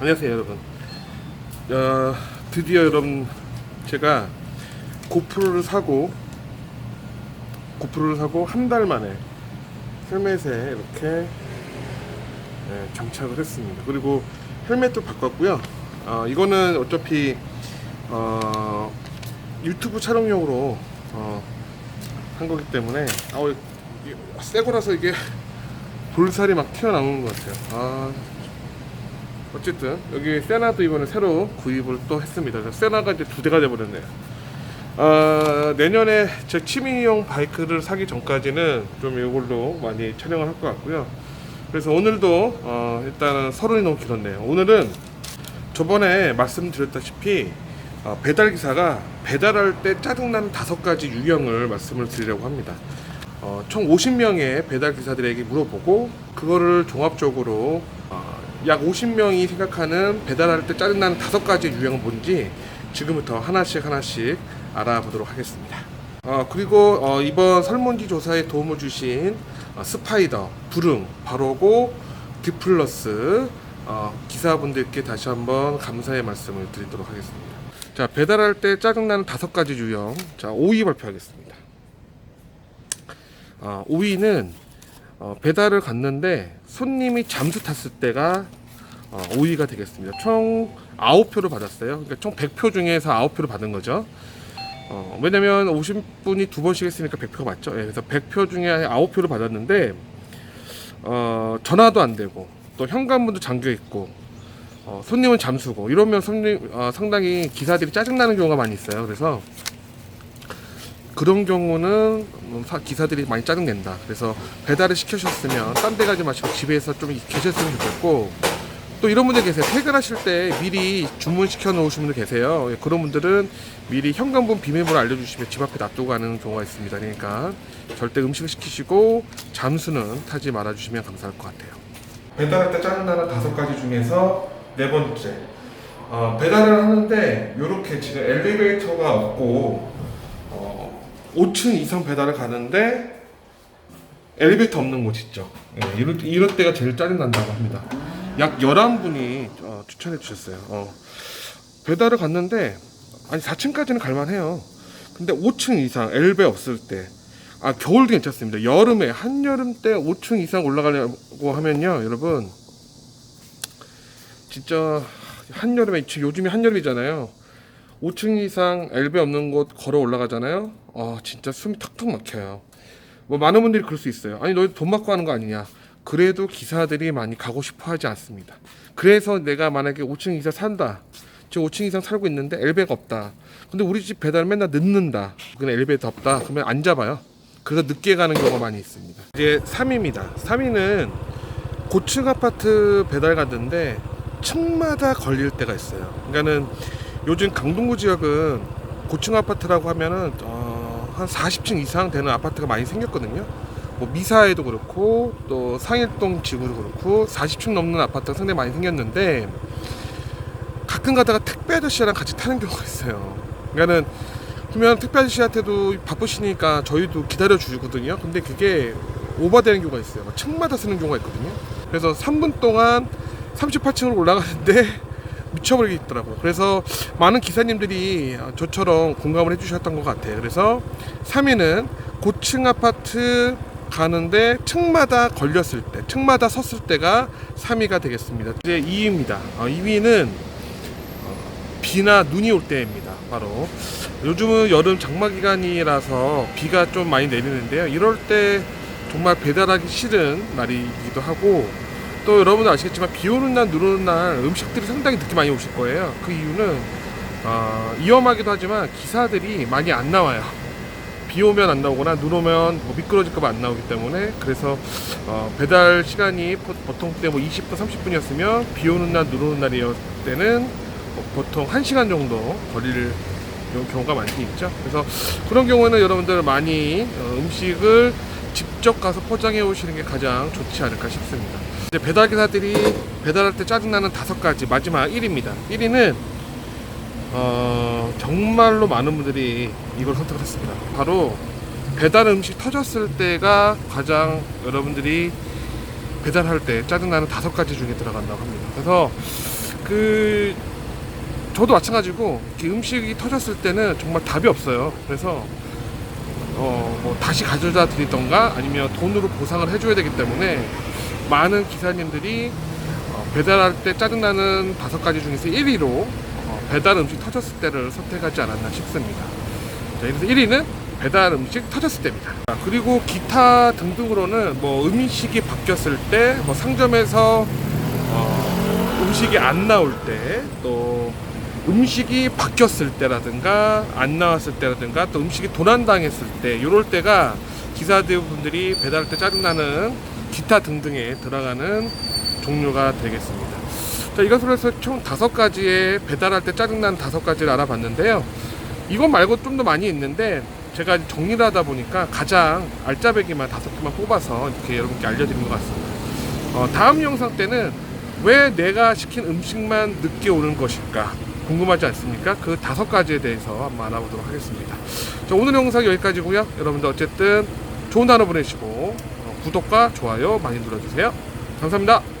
안녕하세요 여러분. 어, 드디어 여러분 제가 고프로를 사고 고프로를 사고 한 달 만에 헬멧에 이렇게 네, 장착을 했습니다. 그리고 헬멧도 바꿨고요. 어, 이거는 어차피 어, 유튜브 촬영용으로 어, 한 거기 때문에 아우 새 거라서 이게 볼살이 막 튀어나오는 것 같아요 아 어쨌든 여기 세나도 이번에 새로 구입을 또 했습니다. 세나가 이제 두 대가 돼버렸네요. 아, 내년에 제 취미용 바이크를 사기 전까지는 좀 이걸로 많이 촬영을 할 것 같고요. 그래서 오늘도 어, 일단은 서론이 너무 길었네요. 오늘은 저번에 말씀드렸다시피 어, 배달 기사가 배달할 때 짜증나는 다섯 가지 유형을 말씀을 드리려고 합니다. 어, 총 50명의 배달 기사들에게 물어보고 그거를 종합적으로 어, 약 50명이 생각하는 배달할 때 짜증나는 다섯 가지 유형은 뭔지 지금부터 하나씩 하나씩 알아보도록 하겠습니다. 어, 그리고 어, 이번 설문지 조사에 도움을 주신 어, 스파이더, 부릉, 바로고, 디플러스 어, 기사분들께 다시 한번 감사의 말씀을 드리도록 하겠습니다. 자 배달할 때 짜증나는 다섯 가지 유형 자 5위 발표하겠습니다. 어, 5위는 어, 배달을 갔는데 손님이 잠수 탔을 때가 어, 5위가 되겠습니다. 총 9표를 받았어요. 그러니까 총 100표 중에서 9표를 받은 거죠. 어, 왜냐면 50분이 두 번씩 했으니까 100표가 맞죠. 예, 그래서 100표 중에 9표를 받았는데 어, 전화도 안 되고 또 현관문도 잠겨 있고 어, 손님은 잠수고 이러면 손님 어, 상당히 기사들이 짜증나는 경우가 많이 있어요. 그래서 그런 경우는 음, 사- 기사들이 많이 짜증낸다. 그래서 배달을 시키셨으면 딴 데 가지 마시고 집에서 좀 계셨으면 좋겠고 또 이런 분들 계세요. 퇴근하실 때 미리 주문시켜 놓으신 분들 계세요. 예, 그런 분들은 미리 현관문 비밀번호 알려주시면 집 앞에 놔두고 가는 경우가 있습니다. 그러니까 절대 음식을 시키시고 잠수는 타지 말아주시면 감사할 것 같아요. 배달할 때 짜증나는 다섯 가지 중에서 네 번째. 어, 배달을 하는데 이렇게 지금 엘리베이터가 없고 어, 5층 이상 배달을 가는데 엘리베이터 없는 곳 있죠. 예, 이럴, 이럴 때가 제일 짜증난다고 합니다. 약 11분이 어, 추천해 주셨어요. 어, 배달을 갔는데 아니 4층까지는 갈만해요. 근데 5층 이상 엘베 없을 때 아, 겨울도 괜찮습니다. 여름에 한여름 때 5층 이상 올라가려고 하면요, 여러분 진짜 한여름에 요즘이 한여름이잖아요. 5층 이상 엘베 없는 곳 걸어 올라가잖아요. 아 진짜 숨이 턱턱 막혀요. 뭐 많은 분들이 그럴 수 있어요. 아니 너희 돈 받고 하는 거 아니냐. 그래도 기사들이 많이 가고 싶어 하지 않습니다. 그래서 내가 만약에 5층 이상 산다. 지금 5층 이상 살고 있는데 엘베가 없다. 근데 우리 집 배달 맨날 늦는다. 그냥 엘베가 없다. 그러면 안 잡아요. 그래서 늦게 가는 경우가 많이 있습니다. 이제 3위입니다. 3위는 고층 아파트 배달 갔는데 층마다 걸릴 때가 있어요. 그러니까는 요즘 강동구 지역은 고층 아파트라고 하면은 어, 한 40층 이상 되는 아파트가 많이 생겼거든요. 뭐 미사에도 그렇고 또 상일동 지구도 그렇고 40층 넘는 아파트가 상당히 많이 생겼는데 가끔 가다가 택배 아저씨랑 같이 타는 경우가 있어요. 그러니까는 그러면 택배 아저씨한테도 바쁘시니까 저희도 기다려 주거든요. 근데 그게 오버되는 경우가 있어요. 막 층마다 쓰는 경우가 있거든요. 그래서 3분 동안 38층으로 올라가는데 미쳐버리겠더라고요. 그래서 많은 기사님들이 저처럼 공감을 해주셨던 것 같아요. 그래서 3위는 고층 아파트 가는데 층마다 걸렸을 때, 층마다 섰을 때가 3위가 되겠습니다. 이제 2위입니다. 2위는 비나 눈이 올 때입니다. 바로 요즘은 여름 장마 기간이라서 비가 좀 많이 내리는데요. 이럴 때 정말 배달하기 싫은 날이기도 하고 또 여러분들 아시겠지만 비 오는 날, 눈 오는 날 음식들이 상당히 늦게 많이 오실 거예요. 그 이유는 어, 위험하기도 하지만 기사들이 많이 안 나와요. 비 오면 안 나오거나 눈 오면 뭐 미끄러질까봐 안 나오기 때문에 그래서 어, 배달 시간이 보- 보통 때 뭐 20분, 30분이었으면 비 오는 날, 눈 오는 날이었을 때는 뭐 보통 1시간 정도 걸릴 요- 경우가 많이 있죠. 그래서 그런 경우에는 여러분들 많이 어, 음식을 직접 가서 포장해 오시는 게 가장 좋지 않을까 싶습니다. 이제 배달 기사들이 배달할 때 짜증나는 다섯 가지 마지막 1위입니다. 1위는 어, 정말로 많은 분들이 이걸 선택을 했습니다. 바로 배달 음식 터졌을 때가 가장 여러분들이 배달할 때 짜증나는 다섯 가지 중에 들어간다고 합니다. 그래서 그 저도 마찬가지고 음식이 터졌을 때는 정말 답이 없어요. 그래서 어, 뭐 다시 가져다 드리던가 아니면 돈으로 보상을 해줘야 되기 때문에 많은 기사님들이 어, 배달할 때 짜증나는 다섯 가지 중에서 1위로 어, 배달 음식 터졌을 때를 선택하지 않았나 싶습니다. 자, 그래서 1위는 배달 음식 터졌을 때입니다. 자, 그리고 기타 등등으로는 뭐 음식이 바뀌었을 때, 뭐 상점에서 어, 음식이 안 나올 때, 또 음식이 바뀌었을 때라든가 안 나왔을 때라든가 또 음식이 도난당했을 때 이럴 때가 기사들 분들이 배달할 때 짜증나는 기타 등등에 들어가는 종류가 되겠습니다. 자 이것으로 해서 총 다섯 가지의 배달할 때 짜증나는 다섯 가지를 알아봤는데요. 이것 말고 좀 더 많이 있는데 제가 정리를 하다 보니까 가장 알짜배기만 다섯 개만 뽑아서 이렇게 여러분께 알려드린 것 같습니다. 어, 다음 영상 때는 왜 내가 시킨 음식만 늦게 오는 것일까 궁금하지 않습니까? 그 다섯 가지에 대해서 한번 알아보도록 하겠습니다. 자, 오늘 영상 여기까지고요. 여러분들 어쨌든 좋은 하루 보내시고 어, 구독과 좋아요 많이 눌러주세요. 감사합니다.